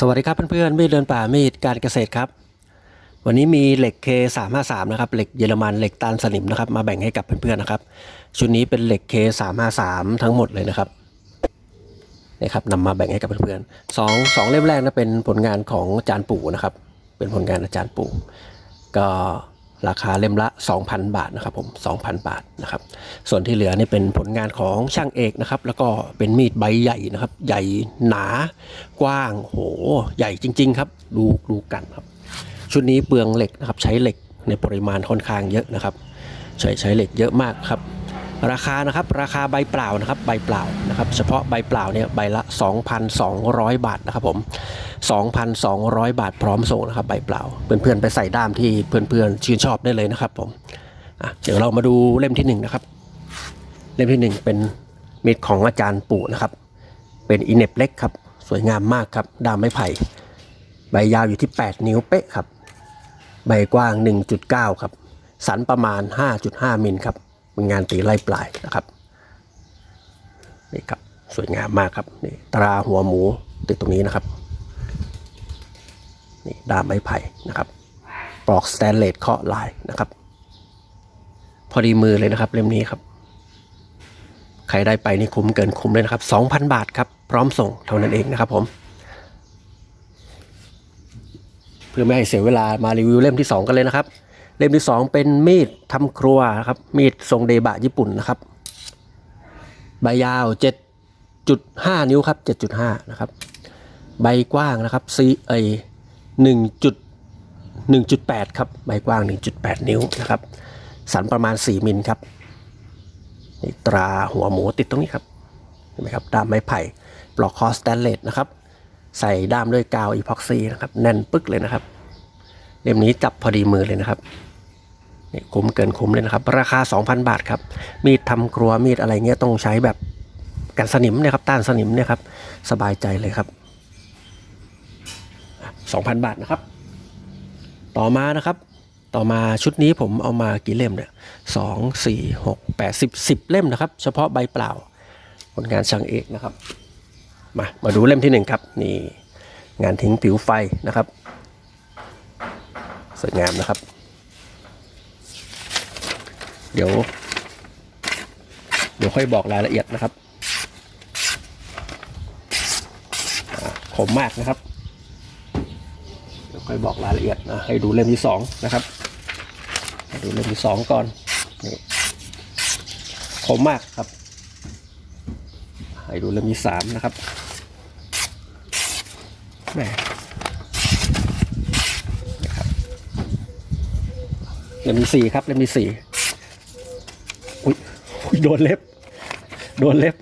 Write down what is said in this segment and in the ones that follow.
สวัสดีครับเพื่อนๆมีดเดินป่ามีดการเกษตรครับ วันนี้มีเหล็ก K353 นะครับเหล็กเยอรมันเหล็กตานสนิมนะครับมาแบ่งให้กับเพื่อนๆนะครับ ชุดนี้เป็นเหล็ก K353 ทั้งหมดเลยนะครับนี่ครับนำมาแบ่งให้กับเพื่อนๆสองสองเล่มแรกนะเป็นผลงานของอาจารย์ปู่นะครับ เป็นผลงานอาจารย์ปู่ก็ ราคาเล่มละ 2,000 บาทนะครับผม2,000 บาทนะครับ ส่วนที่เหลือนี่เป็นผลงานของช่างเอกนะครับ แล้วก็เป็นมีดใบใหญ่นะครับ ใหญ่หนากว้างโหใหญ่จริง ๆ ครับ ดูดูกันครับ ชุดนี้เปลืองเหล็กนะครับ ใช้เหล็กในปริมาณค่อนข้างเยอะนะครับ ใช้ใช้เหล็กเยอะมากครับ ราคานะครับราคาใบเปล่านะครับใบเปล่านะครับเฉพาะใบเปล่าเนี่ยใบละ 2,200 บาทนะครับผม 2,200 บาทพร้อมส่งนะครับใบเปล่า เพื่อนๆไปใส่ด้ามที่เพื่อนๆชื่นชอบได้เลยนะครับผมอะเดี๋ยวเรามาดูเล่มที่หนึ่งนะครับเล่มที่หนึ่งเป็นมีดของอาจารย์ปู่นะครับ เป็นอินเนปเล็กครับสวยงามมากครับด้ามไม้ไผ่ใบยาวอยู่ที่ 8 นิ้วเป๊ะครับ ใบกว้าง 1.9 ครับ สันประมาณ 5.5 มิลครับ เป็นงานตีไล่ปลายนะครับนี่ครับสวยงามมากครับนี่ตราหัวหมูติดตรงนี้นะครับนี่ด้ามไม้ไผ่นะครับปลอกสแตนเลสเคาะลายนะครับ พอดีมือเลยนะครับเล่มนี้ครับ ใครได้ไปนี่คุ้มเกินคุ้มเลยนะครับ 2,000 บาทครับ พร้อมส่งเท่านั้นเองนะครับผม เพื่อไม่ให้เสียเวลามารีวิวเล่มที่ 2 กันเลยนะครับ เล่มที่ 2 เป็นมีดทำครัวนะครับ มีดทรงเดบะญี่ปุ่นนะครับ ใบยาว 7.5 นิ้วครับ 7.5 นะครับ ใบกว้างนะครับซีเอหนึ่งจุดหนึ่งจุดแปดครับ ใบกว้าง 1.8 นิ้วนะครับ สันประมาณ 4 มิลครับนี่ตราหัวหมูติดตรงนี้ครับเห็นไหมครับด้ามไม้ไผ่ปลอกคอสแตนเลสนะครับ ใส่ด้ามด้วยกาวอีพ็อกซี่นะครับ แน่นปึ๊กเลยนะครับ เล่มนี้จับพอดีมือเลยนะครับ นี่คุ้มเกินคุ้มเลยนะครับ ราคา 2,000 บาทครับ มีดทำครัวมีดอะไรเงี้ยต้องใช้แบบกันสนิมเนี่ยครับต้านสนิมเนี่ยครับสบายใจเลยครับ 2,000 บาทนะครับ ต่อมานะครับ ต่อมาชุดนี้ผมเอามากี่เล่มเนี่ยสองสี่หกแปดสิบสิบเล่มนะครับ เฉพาะใบเปล่า ผลงานช่างเอกนะครับ มามาดูเล่มที่หนึ่งครับนี่งานทิ้งผิวไฟนะครับสวยงามนะครับ เดี๋ยว เดี๋ยวค่อยบอกรายละเอียดนะครับอ่าคมมากนะครับ เดี๋ยวค่อยบอกรายละเอียดนะให้ดูเล่มที่สองนะครับให้ดูเล่มที่สองก่อนนี่คมมากครับ ให้ดูเล่มที่สามนะครับแหมนะครับเล่มที่สี่ครับเล่มที่สี่ โดนเล็บ โดนเล็บ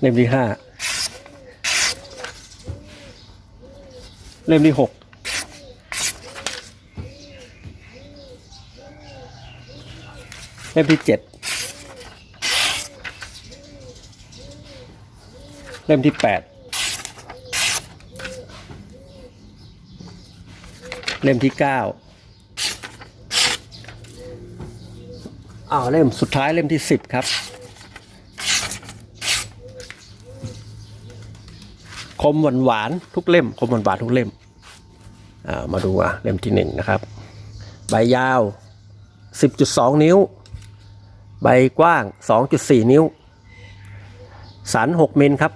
เล่มที่ห้าเล่มที่หกเล่มที่เจ็ดเล่มที่แปดเล่มที่เก้า อ้าวเล่มสุดท้ายเล่มที่สิบครับ คมหวานหวานทุกเล่ม คมหวานหวานทุกเล่มามาดูอะเล่มที่หนึ่งนะครับ ใบยาว 10.2 นิ้ว ใบกว้าง 2.4 นิ้ว สัน6มิลครับ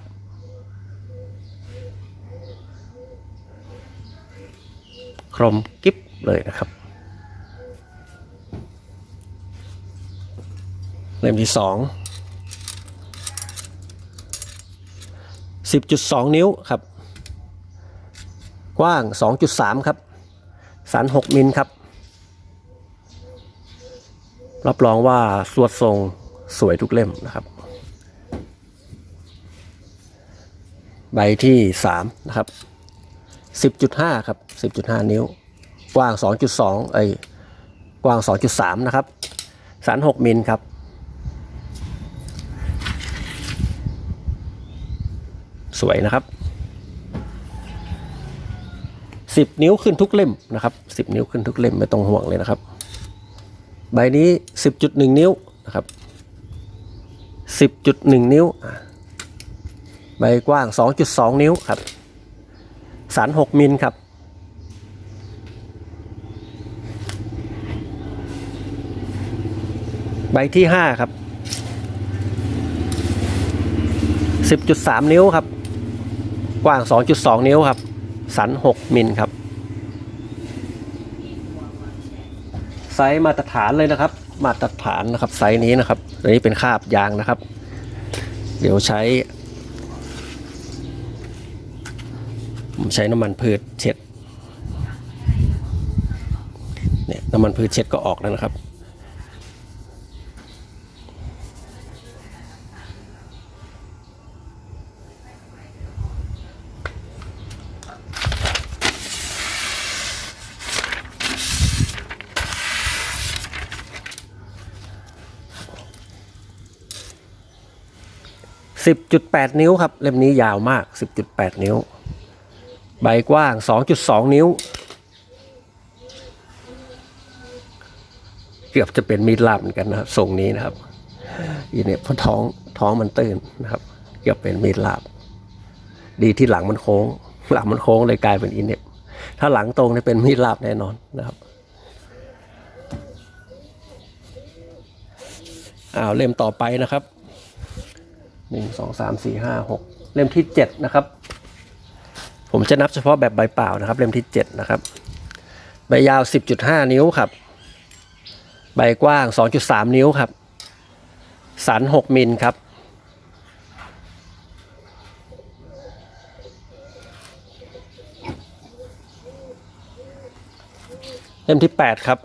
คมกิ๊บเลยนะครับ เล่มที่สอง10.2 นิ้วครับ กว้าง 2.3 ครับ สัน 6 มิลครับ รับรองว่าสวดทรงสวยทุกเล่มนะครับ ใบที่ 3 นะครับ 10.5 ครับ 10.5 นิ้ว กว้าง 2.2 เอ้ย กว้าง 2.3 นะครับ สัน 6 มิลครับ สวยนะครับสิบนิ้วขึ้นทุกเล่มนะครับสิบนิ้วขึ้นทุกเล่มไม่ต้องห่วงเลยนะครับ ใบนี้สิบจุดหนึ่งนิ้วนะครับสิบจุดหนึ่งนิ้ว ใบกว้าง 2.2 นิ้วครับสัน6มิลครับใบที่ 5 ครับ 10.3 นิ้วครับ กว้าง 2.2 นิ้วครับ สัน 6 มิลครับ ไซส์มาตรฐานเลยนะครับ มาตรฐานนะครับไซส์นี้นะครับตัวนี้เป็นคาบยางนะครับ เดี๋ยวใช้ผมใช้น้ำมันพืชเช็ดเนี่ยน้ำมันพืชเช็ดก็ออกแล้วนะครับ 10.8 นิ้วครับ เล่มนี้ยาวมาก 10.8 นิ้ว ใบกว้าง 2.2 นิ้ว เกือบจะเป็นมีดลาบเหมือนกันนะครับทรงนี้นะครับอีเนี่ยเพราะท้องท้องมันตื้นนะครับ เกือบเป็นมีดลาบ ดีที่หลังมันโค้ง หลังมันโค้งเลยกลายเป็นอินเน็บถ้าหลังตรงเนี่ยเป็นมีดลาบแน่นอนนะครับอ้าวเล่มต่อไปนะครับ หนึ่งสองสามสี่ห้าหกเล่มที่เจ็ดนะครับ ผมจะนับเฉพาะแบบใบเปล่านะครับ เล่มที่เจ็ดนะครับ ใบยาวสิบจุดห้านิ้วครับ ใบกว้างสองจุดสามนิ้วครับ สันหกมิลครับเล่มที่แปดครับ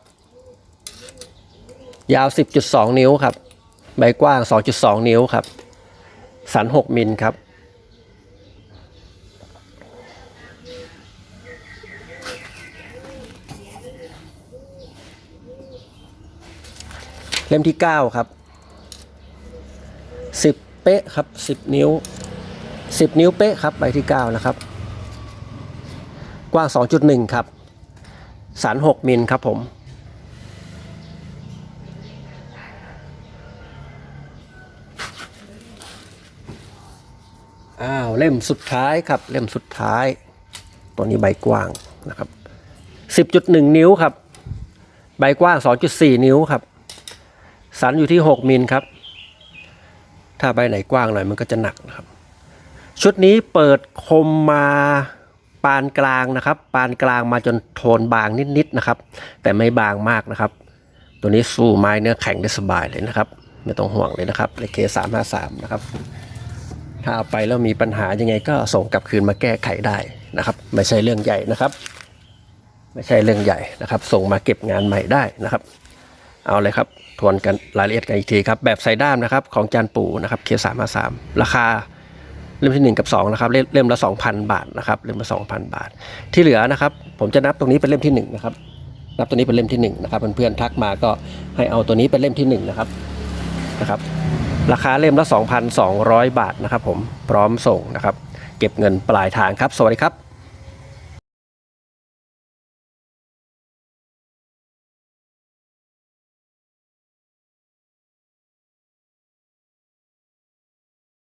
ยาวสิบจุดสองนิ้วครับ ใบกว้างสองจุดสองนิ้วครับ สันหกมิลครับ เล่มที่เก้าครับสิบเป๊ะครับสิบนิ้วสิบนิ้วเป๊ะครับใบที่เก้านะครับ กว้างสองจุดหนึ่งครับ สันหกมิลครับผม อ้าว เล่มสุดท้ายครับ เล่มสุดท้าย ตัวนี้ใบกว้างนะครับ 10.1 นิ้วครับ ใบกว้าง 2.4 นิ้วครับ สันอยู่ที่ 6 มิลครับ ถ้าใบไหนกว้างหน่อยมันก็จะหนักนะครับ ชุดนี้เปิดคมมาปานกลางนะครับ ปานกลางมาจนโทนบางนิดๆนะครับ แต่ไม่บางมากนะครับ ตัวนี้สู้ไม้เนื้อแข็งได้สบายเลยนะครับ ไม่ต้องห่วงเลยนะครับเลเคสามห้าสามนะครับ ถ้าเอาไปแล้วมีปัญหายังไงก็ส่งกลับคืนมาแก้ไขได้นะครับ ไม่ใช่เรื่องใหญ่นะครับ ไม่ใช่เรื่องใหญ่นะครับ ส่งมาเก็บงานใหม่ได้นะครับ เอาเลยครับทวนกันรายละเอียดกันอีกทีครับ แบบใส่ด้ามนะครับของจานปู่นะครับเคสามสามราคาเล่มที่หนึ่งกับสองนะครับเล่มเล่มละสองพันบาทนะครับเล่มละสองพันบาท ที่เหลือนะครับผมจะนับตรงนี้เป็นเล่มที่หนึ่งนะครับนับตัวนี้เป็นเล่มที่หนึ่งนะครับเพื่อนๆทักมาก็ให้เอาตัวนี้เป็นเล่มที่หนึ่งนะครับนะครับ ราคาเล่มละ 2,200 บาทนะครับผมพร้อมส่งนะครับ เก็บเงินปลายทางครับ สวัสดีครับ